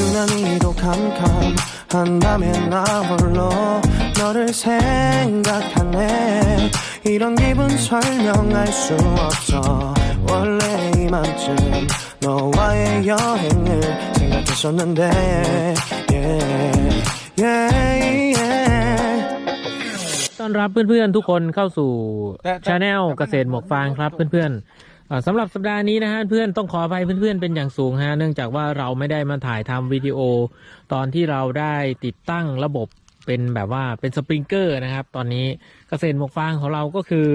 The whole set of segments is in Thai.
유난히도 캄캄한다면 나 홀로 너를 생각하네 이런 기분 설명할 수 없어 원래 이맘쯤 너와의 여행을 생각했었는데 yeah, yeah, yeah. ต้อนรับเพื่อนๆทุกคนเข้าสู่ แต่แต่ ชาแนลเกษตรหมวกฟางครับเพื่อนๆอ่า สำหรับสัปดาห์นี้นะฮะเพื่อนต้องขออภัยเพื่อนๆเป็นอย่างสูงฮะเนื่องจากว่าเราไม่ได้มาถ่ายทำวิดีโอ ตอนที่เราได้ติดตั้งระบบเป็นแบบว่าเป็นสปริงเกอร์นะครับ ตอนนี้เกษตรหมกฟางของเราก็คือ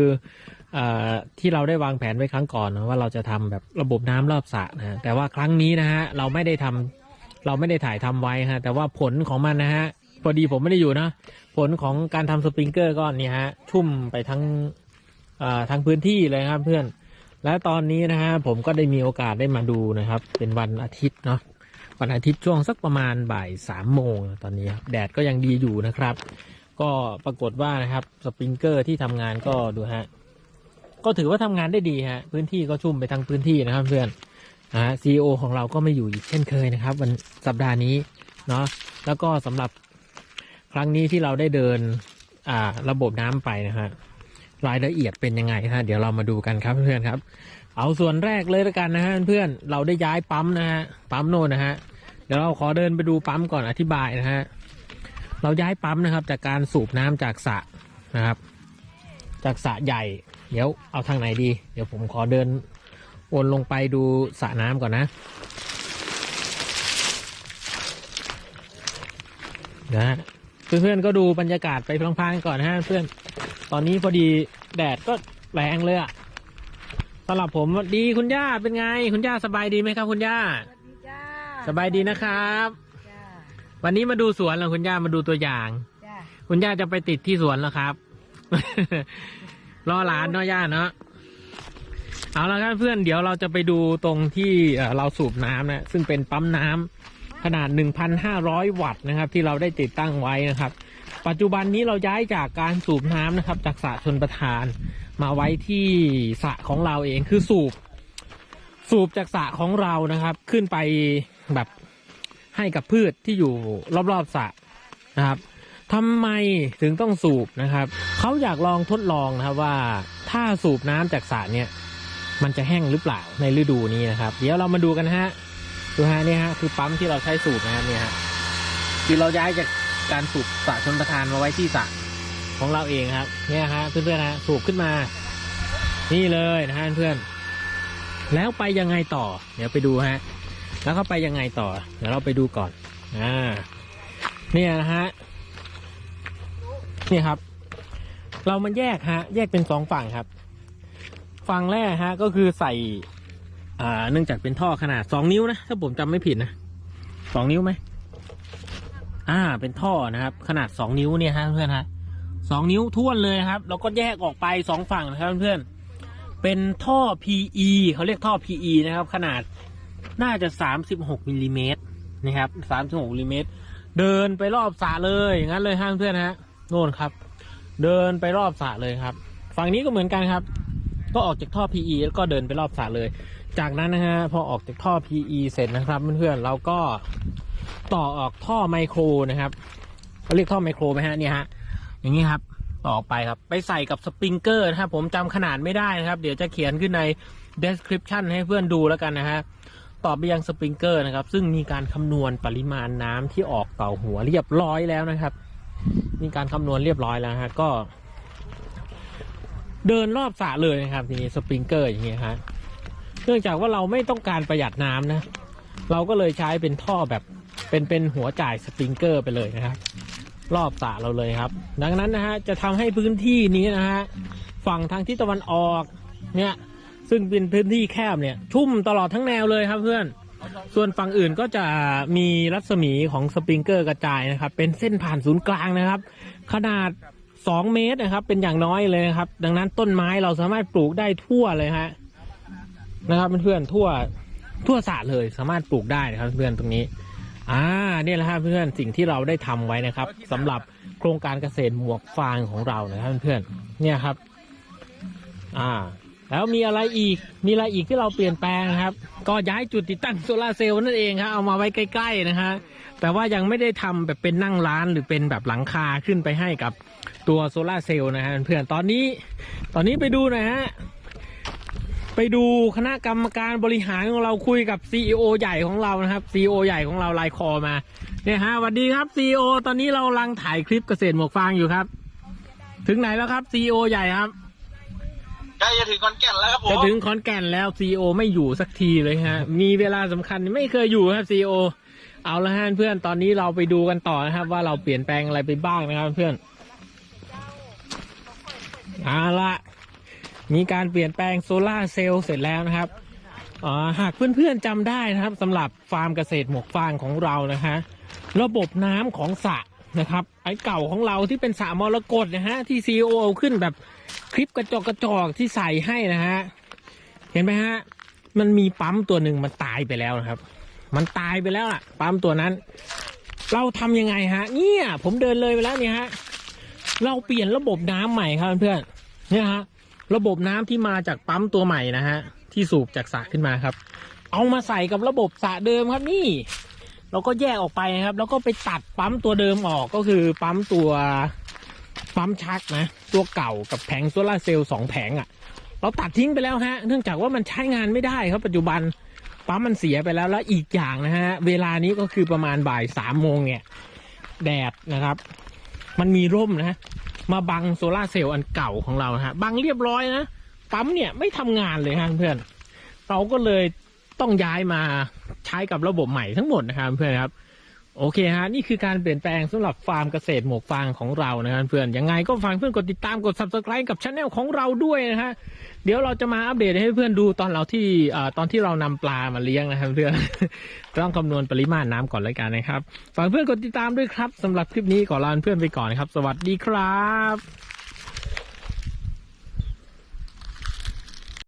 อที่เราได้วางแผนไว้ครั้งก่อนนะว่าเราจะทำแบบระบบน้ำรอบสระนะแต่ว่าครั้งนี้นะฮะเราไม่ได้ทำเราไม่ได้ถ่ายทำไว้ฮะแต่ว่าผลของมันนะฮะพอดีผมไม่ได้อยู่นะผลของการทำสปริงเกอร์ก้อนนี้ฮะชุ่มไปทั้งอ่าทั้งพื้นที่เลยครับเพื่อน และตอนนี้นะฮะผมก็ได้มีโอกาสได้มาดูนะครับ เป็นวันอาทิตย์เนาะวันอาทิตย์ช่วงสักประมาณบ่ายสามโมงตอนนี้ครับแดดก็ยังดีอยู่นะครับ ก็ปรากฏว่านะครับสปริงเกอร์ที่ทำงานก็ดูฮะก็ถือว่าทำงานได้ดีฮะพื้นที่ก็ชุ่มไปทั้งพื้นที่นะครับเพื่อนนะฮะซีอของเราก็ไม่อยู่อีกเช่นเคยนะครับ วันสัปดาห์นี้เนาะแล้วก็สำหรับครั้งนี้ที่เราได้เดินอ่าระบบน้ำไปนะฮะ รายละเอียดเป็นยังไงฮะเดี๋ยวเรามาดูกันครับเพื่อนครับ เอาส่วนแรกเลยล้วกันนะฮะเพื่อนเราได้ย้ายปั๊มนะฮะปั๊มโน่นนะฮะเดี๋ยวเราขอเดินไปดูปั๊มก่อนอธิบายนะฮะเราย้ายปั๊มนะครับ จากการสูบน้ำจากสระนะครับ จากสระใหญ่ เดี๋ยวเอาทางไหนดี เดี๋ยวผมขอเดินวนลงไปดูสระน้ำก่อนนะนะเพื่อนๆก็ดูบรรยากาศไปพลางๆก่อนนะฮะเพื่อน ตอนนี้พอดีแดดก็แรงเลยอะสำหรับผมดีคุณย่าเป็นไง คุณย่าสบายดีไหมครับคุณย่า สวัสดีจ้าสบายดีนะครับ จ้าวันนี้มาดูสวนแล้วคุณย่ามาดูตัวอย่าง จ้าคุณย่าจะไปติดที่สวนแล้วครับ รอหลานเนาะย่าเนาะเอาละครับเพื่อนเดี๋ยวเราจะไปดูตรงที่เอ่อเราสูบน้ำนะซึ่งเป็นปั๊มน้ำขนาด 1,500 วัตต์นะครับ ที่เราได้ติดตั้งไว้นะครับ ปัจจุบันนี้เราย้ายจากการสูบน้ำนะครับ จากสระชนประทาน มาไว้ที่สระของเราเองคือสูบ สูบจากสระของเรานะครับ ขึ้นไปแบบให้กับพืชที่อยู่รอบๆสระนะครับทำไมถึงต้องสูบนะครับเขาอยากลองทดลองนะครับว่าถ้าสูบน้ำจากสระเนี่ย มันจะแห้งหรือเปล่าในฤดูนี้นะครับ เดี๋ยวเรามาดูกันฮะดูฮะนี่ฮะคือปั๊มที่เราใช้สูบนะครับเนี่ยฮะคือเราย้ายจาก การสูบสระชนประทานมาไว้ที่สระของเราเองครับ เนี่ยฮะเพื่อนๆฮะสูบขึ้นมา นี่เลยนะฮะเพื่อนแล้วไปยังไงต่อ เดี๋ยวไปดูฮะ แล้วเขาไปยังไงต่อ เดี๋ยวเราไปดูก่อนอ่าเนี่ยนะฮะนี่ครับ เรามันแยกฮะ แยกเป็นสองฝั่งครับ ฝั่งแรกฮะ ก็คือใส่อ่าเนื่องจากเป็นท่อขนาดสองนิ้วนะถ้าผมจำไม่ผิดนะสองนิ้วไหม อ่า เป็นท่อนะครับ ขนาดสองนิ้วเนี่ยฮะเพื่อนฮะสองนิ้วท้วนเลยครับ แล้วก็แยกออกไปสองฝั่งนะครับเพื่อนเป็นท่อ PE เขาเรียกท่อ PE นะครับ ขนาดน่าจะ36มิลลิเมตรนะครับ36มิลลิเมตรเดินไปรอบสระเลยอย่างนั้นเลยฮะเพื่อนฮะโน่นครับ เดินไปรอบสระเลยครับ ฝั่งนี้ก็เหมือนกันครับ ก็ออกจากท่อ PE แล้วก็เดินไปรอบสระเลย จากนั้นนะฮะพอออกจากท่อ PE เสร็จนะครับเพื่อนๆเราก็ ต่อออกท่อไมโครนะครับเขาเรียกท่อไมโครไหมฮะเนี่ยฮะอย่างนี้ครับต่อออไปครับ ไปใส่กับสปริงเกอร์นะครับผมจำขนาดไม่ได้นะครับ เดี๋ยวจะเขียนขึ้นใน description ให้เพื่อนดูแล้วกันนะฮะต่อไปยังสปริงเกอร์นะครับ ซึ่งมีการคำนวณปริมาณน้ำที่ออกต่อหัวเรียบร้อยแล้วนะครับ มีการคำนวณเรียบร้อยแล้วฮะก็ เดินรอบสระเลยนะครับทีนี้สปริงเกอร์อย่างเงี้ยฮะเนื่องจากว่าเราไม่ต้องการประหยัดน้ำนะ เราก็เลยใช้เป็นท่อแบบ เป็นเป็นหัวจ่ายสปริงเกอร์ไปเลยนะครับ รอบสระเราเลยครับ ดังนั้นนะฮะจะทำให้พื้นที่นี้นะฮะฝั่งทางทิศตะวันออกเนี่ยซึ่งเป็นพื้นที่แคบเนี่ย ชุ่มตลอดทั้งแนวเลยครับเพื่อน ส่วนฝั่งอื่นก็จะมีรัศมีของสปริงเกอร์กระจายนะครับ เป็นเส้นผ่านศูนย์กลางนะครับ ขนาด 2 เมตรนะครับ เป็นอย่างน้อยเลยนะครับ ดังนั้นต้นไม้เราสามารถปลูกได้ทั่วเลยฮะนะครับเพื่อนๆทั่วทั่วสระเลยสามารถปลูกได้นะครับเพื่อนตรงนี้ อ่าเนี่ยแหละครับเพื่อนสิ่งที่เราได้ทำไว้นะครับสำหรับโครงการเกษตรหมวกฟางของเรานะครับเพื่อนเนี่ยครับ อ่า แล้วมีอะไรอีกมีอะไรอีกที่เราเปลี่ยนแปลงครับ ก็ย้ายจุดติดตั้งโซลาเซลล์นั่นเองครับเอามาไว้ใกล้ ๆนะฮะแต่ว่ายังไม่ได้ทำแบบเป็นนั่งร้านหรือเป็นแบบหลังคาขึ้นไปให้กับตัวโซลาเซลล์นะฮะเพื่อนตอนนี้ ตอนนี้ไปดูน่อยฮะ ไปดูคณะกรรมการบริหารของเราคุยกับซีอใหญ่ของเรานะครับซีอใหญ่ของเราไลน์คอมาเนี่ยฮะสวัสดีครับซีอตอนนี้เรากำลังถ่ายคลิปเกษตรหมวกฟางอยู่ครับ ถึงไหนแล้วครับซีอใหญ่ครับใกล้จะถึงคอนแก่นแล้วครับผมจะถึงขอนแก่นแล้วซีโอไม่อยู่สักทีเลยฮะ มีเวลาสำคัญไม่เคยอยู่ครับซีโอเอาละฮะเพื่อนตอนนี้เราไปดูกันต่อนะครับ ว่าเราเปลี่ยนแปลงอะไรไปบ้างนะครับเพื่อนเอาละ มีการเปลี่ยนแปลงโซลาเซลล์เสร็จแล้วนะครับหากเพื่อนๆจำได้นะครับสำหรับฟาร์มเกษตรหมวกฟางของเรานะฮะระบบน้ำของสระนะครับไอ้เก่าของเราที่เป็นสระมรกตนะฮะที่ซีโอขึ้นแบบคลิปกระจกกระจอกที่ใส่ให้นะฮะเห็นไหมฮะมันมีปั๊มตัวหนึ่งมันตายไปแล้วนะครับ มันตายไปแล้วล่ะ ปั๊มตัวนั้น เราทำยังไงฮะ เนี่ย ผมเดินเลยไปแล้วเนี่ยฮะ เราเปลี่ยนระบบน้ำใหม่ครับเพื่อนเนี่ยฮะ ระบบน้ำที่มาจากปั๊มตัวใหม่นะฮะที่สูบจากสระขึ้นมาครับ เอามาใส่กับระบบสระเดิมครับนี่ เราก็แยกออกไปนะครับ แล้วก็ไปตัดปั๊มตัวเดิมออกก็คือปั๊มตัวปั๊มชักนะ ตัวเก่ากับแผงโซลาเซลล์สองแผงอะ่ะ เราตัดทิ้งไปแล้วฮะ เนื่องจากว่ามันใช้งานไม่ได้ครับปัจจุบันปั๊มมันเสียไปแล้วแล้วอีกอย่างนะฮะ เวลานี้ก็คือประมาณบ่ายสามโมงเนี่ย แดดนะครับ มันมีร่มนะ มาบังโซลาเซลล์อันเก่าของเราฮะบังเรียบร้อยนะปั๊มเนี่ยไม่ทำงานเลยฮะเพื่อน เราก็เลยต้องย้ายมาใช้กับระบบใหม่ทั้งหมดนะครับเพื่อนครับ โอเคฮะนี่คือการเปลี่ยนแปลงสำหรับฟาร์มเกษตรหมวกฟางของเรานะครับเพื่อนยังไงก็ฟังเพื่อนกดติดตามกด subscribe กับช anel ของเราด้วยนะฮะเดี๋ยวเราจะมาอัปเดตให้เพื่อนดูตอนเราที่อตอนที่เรานำปลามาเลี้ยงนะครับเพื่อนต้องคำนวณปริมาณน้ำก่อนเลยกันนะครับฝากเพื่อนกดติดตามด้วยครับสำหรับคลิปนี้ขอลาเพื่อนไปก่อนนะครับ สวัสดีครับ